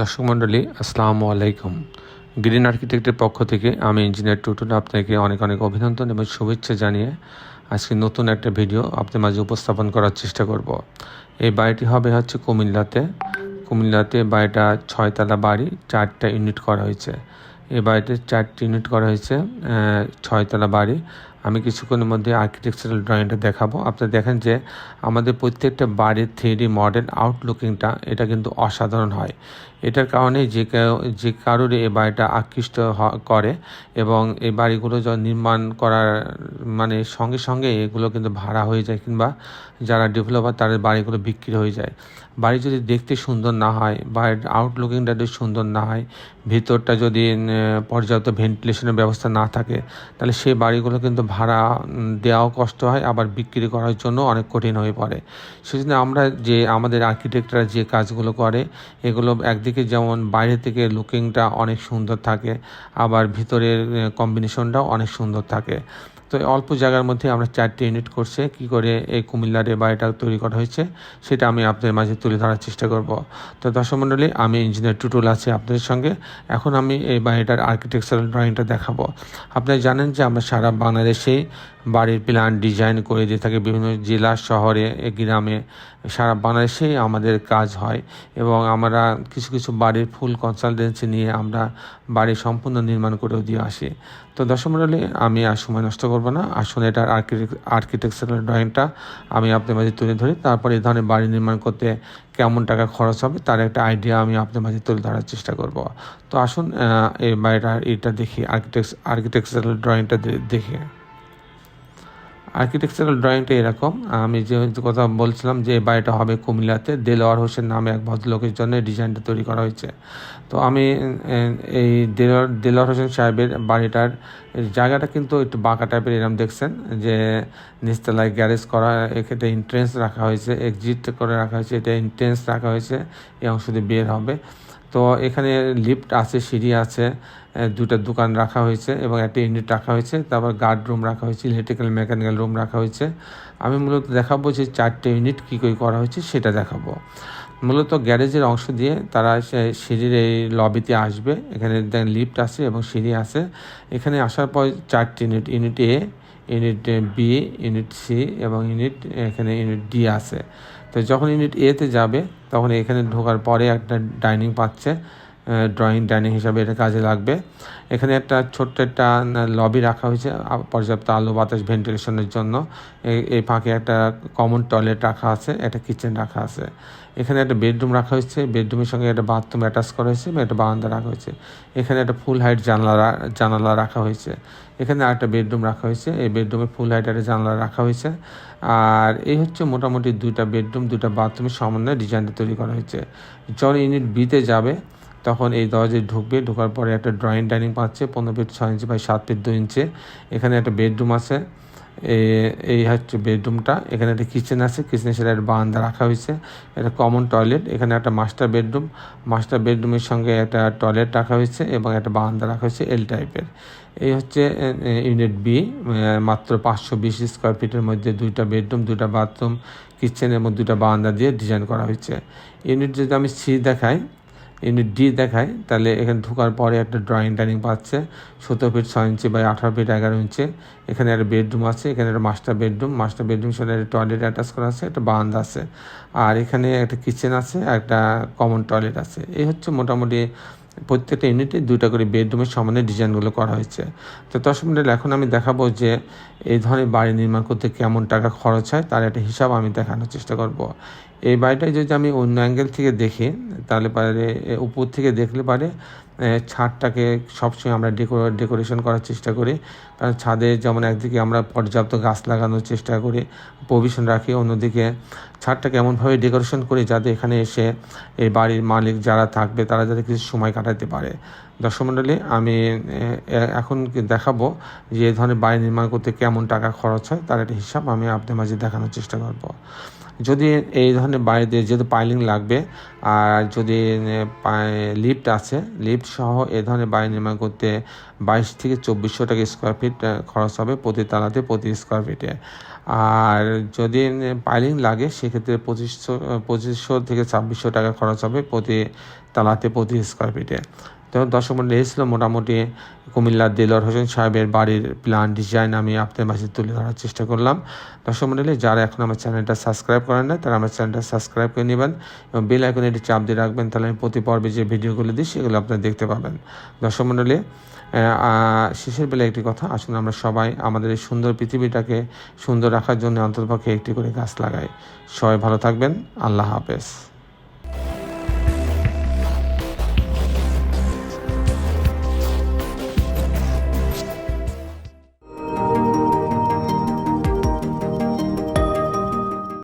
দর্শক মণ্ডলী, আসসালামু আলাইকুম। গ্রিন আর্কিটেক্টের পক্ষ থেকে আমি ইঞ্জিনিয়ার টুটুল আপনাকে অনেক অনেক অভিনন্দন এবং শুভেচ্ছা জানিয়ে আজকে নতুন একটা ভিডিও আপনার মাঝে উপস্থাপন করার চেষ্টা করব। এই বাড়িটি হবে হচ্ছে কুমিল্লাতে। কুমিল্লাতে বাড়িটা ছয়তলা বাড়ি, চারটা ইউনিট করা হয়েছে। এই বাড়িতে চারটি ইউনিট করা হয়েছে ছয়তলা বাড়ি। কিছুক্ষণের মধ্যে আর্কিটেকচারাল ড্রয়িংটা দেখাবো। আপনারা দেখেন যে আমাদের প্রত্যেকটা বাড়ির থ্রি মডেল আউটলুকিংটা এটা কিন্তু অসাধারণ হয়। এটার কারণে যে যে কারোর এই বাড়িটা আকৃষ্ট করে এবং এই বাড়িগুলো নির্মাণ করার মানে সঙ্গে সঙ্গে এগুলো কিন্তু ভাড়া হয়ে যায় কিংবা যারা ডেভেলপার তাদের বাড়িগুলো বিক্রি হয়ে যায়। বাড়ি যদি দেখতে সুন্দর না হয়, বাড়ির আউটলুকিংটা যদি সুন্দর না হয়, ভিতরটা যদি পর্যাপ্ত ভেন্টিলেশনের ব্যবস্থা না থাকে, তাহলে সেই বাড়িগুলো কিন্তু ভাড়া দেওয়াও কষ্ট হয়, আবার বিক্রি করার জন্য অনেক কঠিন হয়ে পড়ে। সেজন্য আমরা যে আমাদের আর্কিটেক্টরা যে কাজগুলো করে, এগুলো একদিকে যেমন বাইরে থেকে লুকিংটা অনেক সুন্দর থাকে, আবার ভিতরের কম্বিনেশনটাও অনেক সুন্দর থাকে। তো অল্প জায়গার মধ্যে আমরা চারটে ইউনিট করছে। কি করে এই কুমিল্লার এই বাড়িটা তৈরি করা হয়েছে, সেটা আমি আপনাদের মাঝে তুলে ধরার চেষ্টা করব। তো দর্শক মণ্ডলী, আমি ইঞ্জিনিয়ার টুটুল আছি আপনাদের সঙ্গে। এখন আমি এই বাড়িটার আর্কিটেকচারাল ড্রয়িংটা দেখাবো। আপনারা জানেন যে আমরা সারা বাংলাদেশেই বাড়ির প্ল্যান ডিজাইন করে দিয়ে থাকি বিভিন্ন জেলা, শহরে গ্রামে। সারা বাংলাদেশেই আমাদের কাজ হয় এবং আমরা কিছু কিছু বাড়ির ফুল কনসালটেন্সি নিয়ে আমরা বাড়ি সম্পূর্ণ নির্মাণ করেও দিয়ে আসি। তো দর্শক আমি আর সময় নষ্ট করব না। আসলে এটার আর্কিটেকচারাল ড্রয়িংটা আমি আপনার মাঝে তুলে ধরি। তারপরে এই ধরনের বাড়ি নির্মাণ করতে কেমন টাকা খরচ হবে তার একটা আইডিয়া আমি আপনার মাঝে তুলে ধরার চেষ্টা করব। তো আসুন এই বাড়িটা এটা দেখি আর্কিটেক্ট আর্কিটেকচারাল ড্রয়িংটা দেখি। আর্কিটেকচারাল ড্রয়িংটা এরকম। আমি যে কথা বলছিলাম যে বাড়িটা হবে কুমিল্লাতে, দেলোয়ার হোসেন নামে এক ভদ্রলোকের জন্য ডিজাইনটা তৈরি করা হয়েছে। তো আমি এই দেলোয়ার দেলোয়ার হোসেন সাহেবের বাড়িটার জায়গাটা কিন্তু একটু বাঁকা টাইপের এরকম দেখছেন, যে নিচতলায় গ্যারেজ করা এক্ষেত্রে এন্ট্রেন্স রাখা হয়েছে এক্সিট করে রাখা হয়েছে, এটা এন্ট্রেন্স রাখা হয়েছে, এই অংশ দিয়ে বের হবে। তো এখানে লিফট আছে, সিঁড়ি আছে দুটো দোকান রাখা হয়েছে এবং একটা ইউনিট রাখা হয়েছে। তারপর গার্ড রুম রাখা হয়েছে, ইলেকট্রিক্যাল, মেকানিক্যাল রুম রাখা হয়েছে। আমি মূলত দেখাবো যে চারটে ইউনিট কী কী করা হয়েছে সেটা দেখাবো। মূলত গ্যারেজের অংশ দিয়ে তারা সে সিঁড়ির এই লবিতে আসবে। এখানে লিফট আছে এবং সিঁড়ি আছে। এখানে আসার পর চারটি unit unit A unit B unit C এবং ইউনিট এখানে ইউনিট ডি আছে। তো যখন ইউনিট এতে যাবে, তখন এখানে ঢোকার পরে একটা ডাইনিং পাচ্ছে। ড্রয়িং ডাইনিং হিসাবে এটা কাজে লাগবে। এখানে একটা ছোট্ট একটা লবি রাখা হয়েছে পর্যাপ্ত আলো, বাতাস ভেন্টিলেশনের জন্য। এই- ফাঁকে একটা কমন টয়লেট রাখা আছে, একটা কিচেন রাখা আছে। এখানে একটা বেডরুম রাখা হয়েছে বেডরুমের সঙ্গে একটা বাথরুম অ্যাটাচ করা হয়েছে এবং একটা বারান্দা রাখা হয়েছে। এখানে একটা ফুল হাইট জানলা জানালা রাখা হয়েছে। এখানে আরেকটা বেডরুম রাখা হয়েছে, এই বেডরুমে ফুল হাইট একটা জানলা রাখা হয়েছে। আর এই হচ্ছে মোটামুটি দুইটা বেডরুম দুইটা বাথরুমের সমন্বয়ে ডিজাইনটা তৈরি করা হয়েছে। যখন ইউনিট বিতে যাবে তখন এই দরজায় ঢুকবে, ঢোকার পরে একটা ড্রয়িং ডাইনিং পাচ্ছে, পনেরো ফিট ছয় ইঞ্চি বাই সাত ফিট দুই ইঞ্চি এখানে একটা বেডরুম আছে। এই হচ্ছে বেডরুমটা এখানে একটা কিচেন আছে। কিচেনের সাথে একটা বারান্দা রাখা হয়েছে। একটা কমন টয়লেট এখানে একটা মাস্টার বেডরুম মাস্টার বেডরুমের সঙ্গে একটা টয়লেট রাখা হয়েছে এবং একটা বারান্দা রাখা হয়েছে এল টাইপের এই হচ্ছে ইউনিট বি মাত্র পাঁচশো বিশ স্কোয়ার ফিটের মধ্যে দুইটা বেডরুম দুইটা বাথরুম কিচেন এবং দুইটা বারান্দা দিয়ে ডিজাইন করা হয়েছে। ইউনিট যদি আমি সি দেখাই ইউনিট ডি দেখায়, তাহলে এখানে ঢোকার পরে একটা ড্রয়িং ডাইনিং পাচ্ছে, সতেরো ফিট ছয় ইঞ্চি বাই আঠারো ফিট এগারো ইঞ্চি এখানে একটা বেডরুম আছে, এখানে একটা মাস্টার বেডরুম মাস্টার বেডরুম সাথে একটা টয়লেট অ্যাটাচ করা আছে, একটা বারান্দা আছে। আর এখানে একটা কিচেন আছে একটা কমন টয়লেট আছে। এই হচ্ছে মোটামুটি প্রত্যেকটা ইউনিটে দুইটা করে বেডরুমের সমানে ডিজাইনগুলো করা হয়েছে। তো দর্শক মন্ডল, এখন আমি দেখাবো যে এই ধরনের বাড়ি নির্মাণ করতে কেমন টাকা খরচ হয়, তার একটা হিসাব আমি দেখানোর চেষ্টা করব। এই বাড়িটাই যদি আমি অন্য অ্যাঙ্গেল থেকে দেখি, তাহলে পারে উপর থেকে দেখলে পারে ছাদটাকে সবসময় আমরা ডেকোর ডেকোরেশন করার চেষ্টা করি। কারণ ছাদে যেমন একদিকে আমরা পর্যাপ্ত গাছ লাগানোর চেষ্টা করি প্রভিশন রাখি, অন্যদিকে ছাদটাকে এমনভাবে ডেকোরেশন করি যাতে এখানে এসে এই বাড়ির মালিক যারা থাকবে, তারা যাতে কিছু সময় কাটাতে পারে। দর্শক মণ্ডলী আমি এখন দেখাবো যে এই ধরনের বাড়ি নির্মাণ করতে কেমন টাকা খরচ হয়, তার একটা হিসাব আমি আপনার মাঝে দেখানোর চেষ্টা করব। যদি এই ধরনের বাড়িতে যেহেতু পাইলিং লাগবে, আর যদি লিফট আছে, লিফট সহ এই ধরনের বাড়ি নির্মাণ করতে বাইশ থেকে চব্বিশশো টাকা স্কোয়ার ফিট খরচ হবে প্রতি তালাতে প্রতি স্কোয়ার ফিটে আর যদি পাইলিং লাগে, সেক্ষেত্রে পঁচিশশো পঁচিশশো থেকে ছাব্বিশশো টাকা খরচ হবে প্রতি তালাতে প্রতি স্কোয়ার ফিটে তো দর্শক মন্ডলী এই মোটামুটি কুমিল্লার দেলোয়ার হোসেন সাহেবের বাড়ির প্ল্যান ডিজাইন আমি আপনাদের মাঝে তুলে ধরার চেষ্টা করলাম। দর্শক মন্ডলী, যারা এখন আমার চ্যানেলটা সাবস্ক্রাইব করেন না তারা আমার চ্যানেলটা সাবস্ক্রাইব করে নেবেন এবং বেল আইকনে এটি চাপ দিয়ে রাখবেন, তাহলে আমি প্রতি পর্বে যে ভিডিওগুলো দিই সেগুলো আপনারা দেখতে পাবেন। দর্শক মন্ডলী শেষের বেলা একটি কথা, আসুন আমরা সবাই আমাদের এই সুন্দর পৃথিবীটাকে সুন্দর রাখার জন্য অন্তর্পক্ষে একটি করে গাছ লাগাই। সবাই ভালো থাকবেন, আল্লাহ হাফেজ।